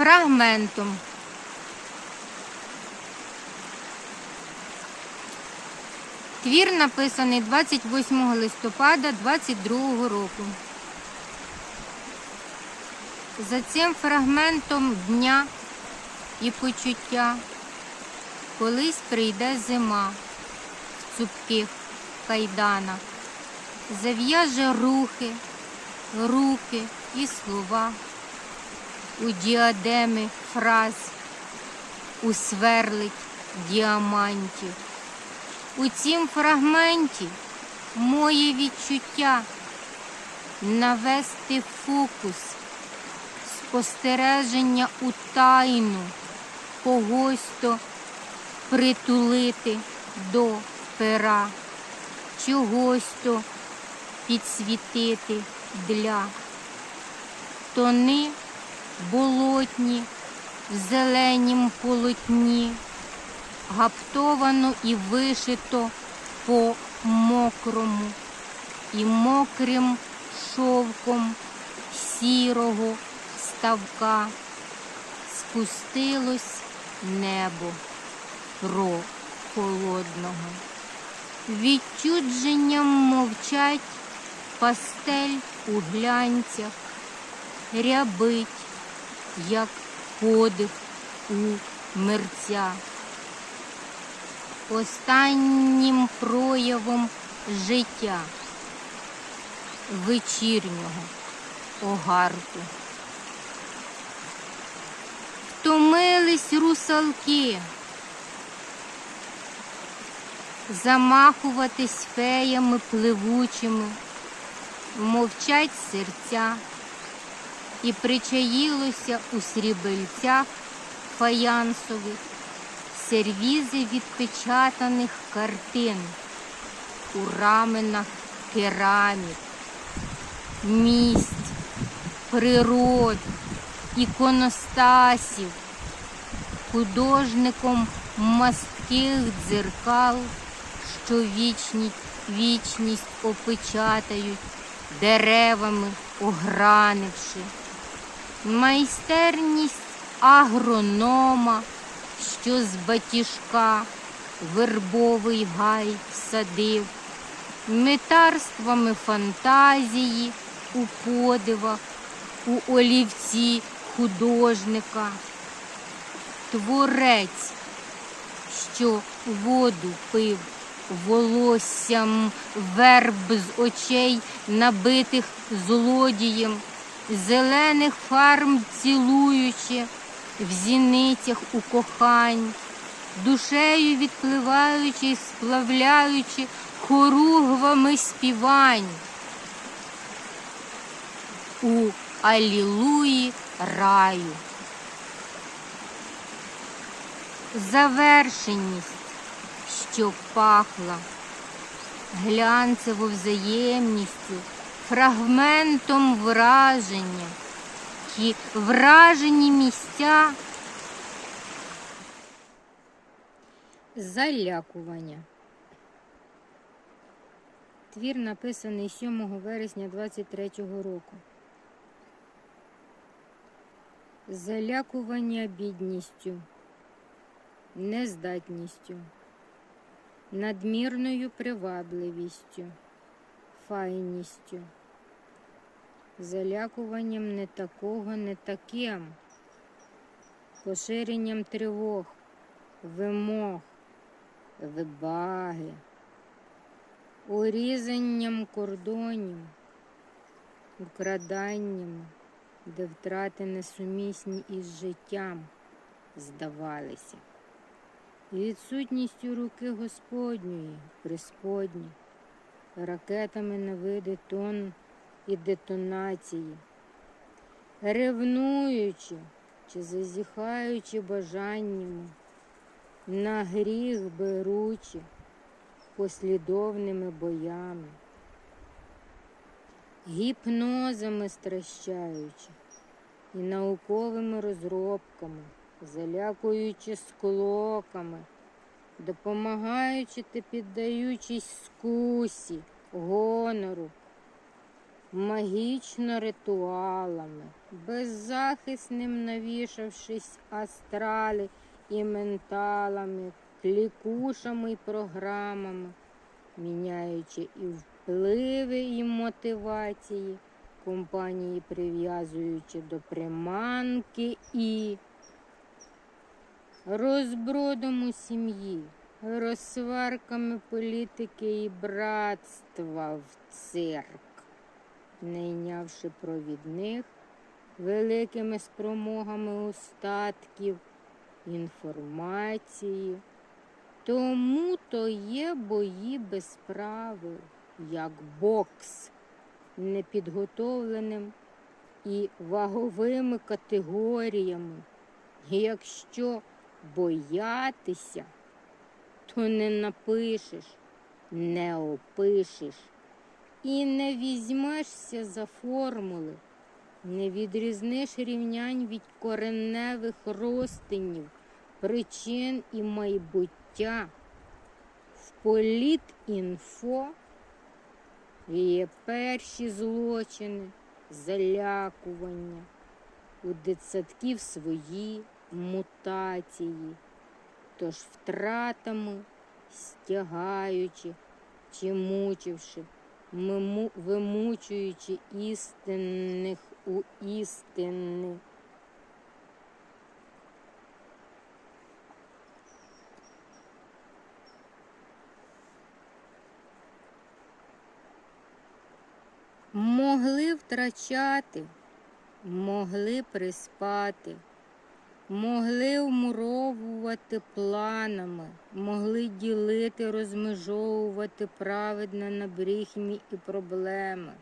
фрагментом. Твір написаний 28 листопада 22 року. За цим фрагментом дня і почуття колись прийде зима в цупких кайданах, зав'яже рухи, руки і слова у діадеми фраз, усверлить діамантів. У цім фрагменті моє відчуття навести фокус, спостереження у тайну, когось то притулити до пера, чогось то підсвітити для тони болотні в зеленім полотні гаптовано і вишито по мокрому, і мокрим шовком сірого ставка спустилось небо прохолодного. Відчудженням мовчать пастель у глянцях, рябить, як подих у мерця останнім проявом життя вечірнього огарту. Втомились русалки, замахуватись феями пливучими, мовчать серця, і причаїлося у срібельцях фаянсових сервізи відпечатаних картин у раменах керамік, місць, природ, іконостасів, художником мастких дзеркал, що вічність, вічність опечатають деревами огранивши, майстерність агронома що з батіжка вербовий гай садив, метарствами фантазії у подивах, у олівці художника, творець, що воду пив волоссям верб з очей, набитих злодієм, зелених фарм цілуючи в зіницях у кохань, душею відпливаючи, сплавляючи хоругвами співань. У Алілуї раю. Завершеність, що пахла глянцево взаємністю, фрагментом враження ті вражені місця. Залякування. Твір написаний 7 вересня 23 року. Залякування бідністю, нездатністю, надмірною привабливістю, файністю залякуванням не такого, не таким, поширенням тривог, вимог, вибаги, урізанням кордонів, украданням, де втрати несумісні із життям здавалися. Відсутністю руки Господньої, присподні, ракетами на види тон і детонації, ревнуючи чи зазіхаючи бажаннями, на гріх беручи послідовними боями, гіпнозами стращаючи і науковими розробками, залякуючи склоками, допомагаючи та піддаючись скусі, гонору, магічно ритуалами, беззахисним навішавшись астрали і менталами, клікушами й програмами, міняючи і впливи, і мотивації, компанії прив'язуючи до приманки і розбродом у сім'ї, розсварками політики і братства в цирк, найнявши провідних великими спромогами остатків інформації. Тому то є бої без правил, як бокс, непідготовленим і ваговими категоріями. Якщо боятися, то не напишеш, не опишеш і не візьмешся за формули, не відрізниш рівнянь від кореневих розтинів, причин і майбуття. В політінфо є перші злочини, залякування, у дитсадків свої мутації, тож втратами, стягаючи чи мучивши, вимучуючи істинних у істини. Могли втрачати, могли приспати, могли вмуровувати планами, могли ділити, розмежовувати праведне на брехні і проблеми,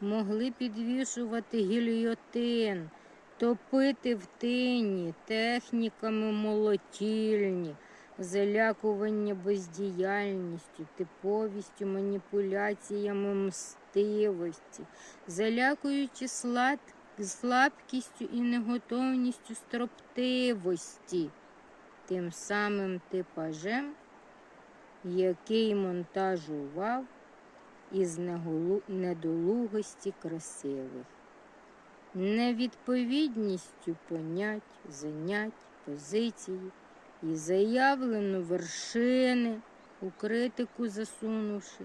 могли підвішувати гільйотин, топити в тині техніками молотільні, залякування бездіяльністю, типовістю, маніпуляціями мстивості, залякуючи слад слабкістю і неготовністю строптивості, тим самим типажем, який монтажував із недолугості красивих, невідповідністю понять, занять, позиції і заявлену вершини, у критику засунувши,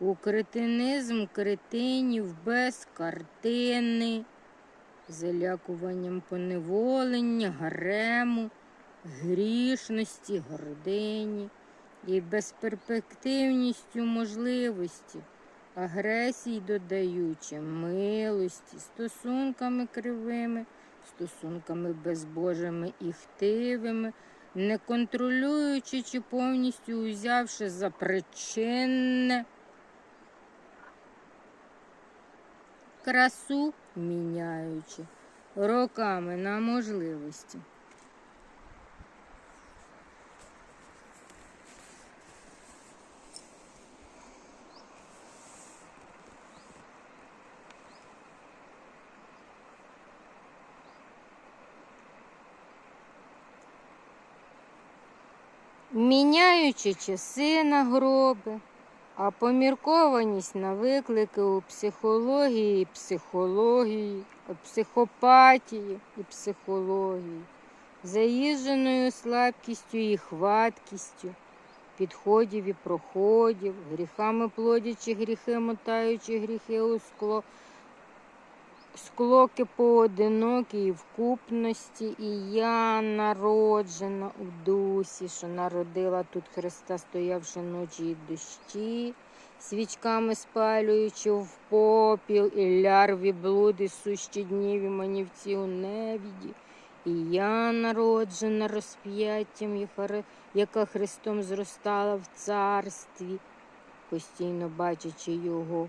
у кретинизм кретинів без картини залякуванням поневолення, гарему, грішності, гордині і безперспективністю можливості, агресії додаючи, милості, стосунками кривими, стосунками безбожими і хтивими, не контролюючи чи повністю узявши за причинне. Красу міняючи роками на можливості. Міняючи часи на гроби, а поміркованість на виклики у психології, психології, психопатії і психології, заїждженою слабкістю і хваткістю, підходів і проходів, гріхами плодячи гріхи, мотаючи гріхи у скло, склоки поодинокі і вкупності, і я народжена у дусі, що народила тут Христа, стоявши ночі і дощі, свічками спалюючи в попіл, і лярві блуди, сущі днів і манівці у невіді. І я народжена розп'яттям, яка Христом зростала в царстві, постійно бачачи його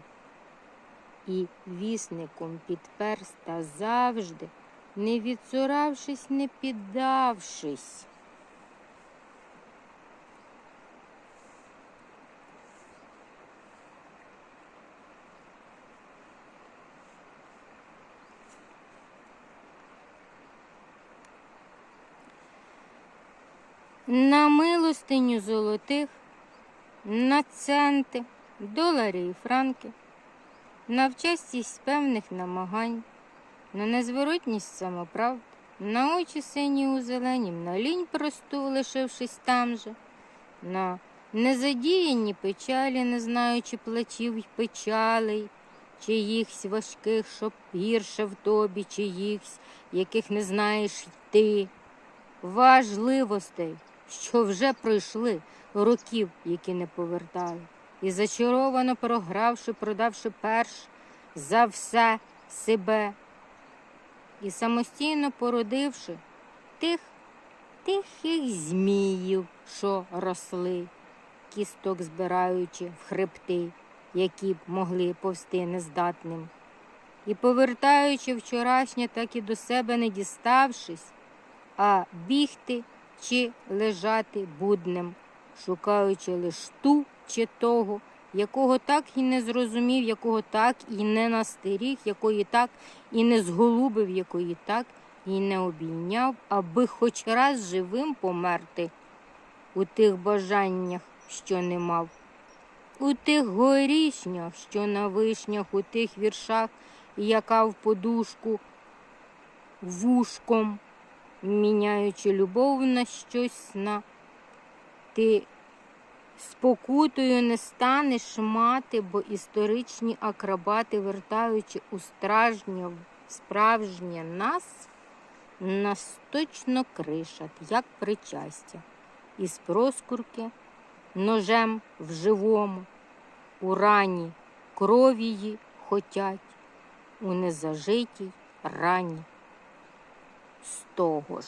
і вісником підперста завжди, не відсуравшись, не піддавшись. На милостиню золотих, на центи, доларі і франки на вчастість певних намагань, на незворотність самоправд, на очі сині у зеленім, на лінь просту, лишившись там же, на незадіяні печалі, не знаючи плачів й печалей, чиїхсь важких, що гірше в тобі, чиїхсь, яких не знаєш ти, важливостей, що вже пройшли, років, які не повертали, і зачаровано програвши, продавши перш за все себе, і самостійно породивши тих тихих зміїв, що росли, кісток збираючи в хребти, які б могли повсти нездатним. І повертаючи вчорашнє, так і до себе не діставшись, а бігти чи лежати буднем, шукаючи лиш ту чи того, якого так і не зрозумів, якого так і не настеріг, якої так і не зголубив, якої так і не обійняв, аби хоч раз живим померти у тих бажаннях, що не мав, у тих горішнях, що на вишнях, у тих віршах, яка в подушку вушком, міняючи любов на щось на ти спокутою не станеш мати, бо історичні акробати, вертаючи у стражнє, справжнє нас, нас точно кришать, як причастя, із проскурки, ножем в живому, у рані кровії хотять, у незажитій рані з того ж.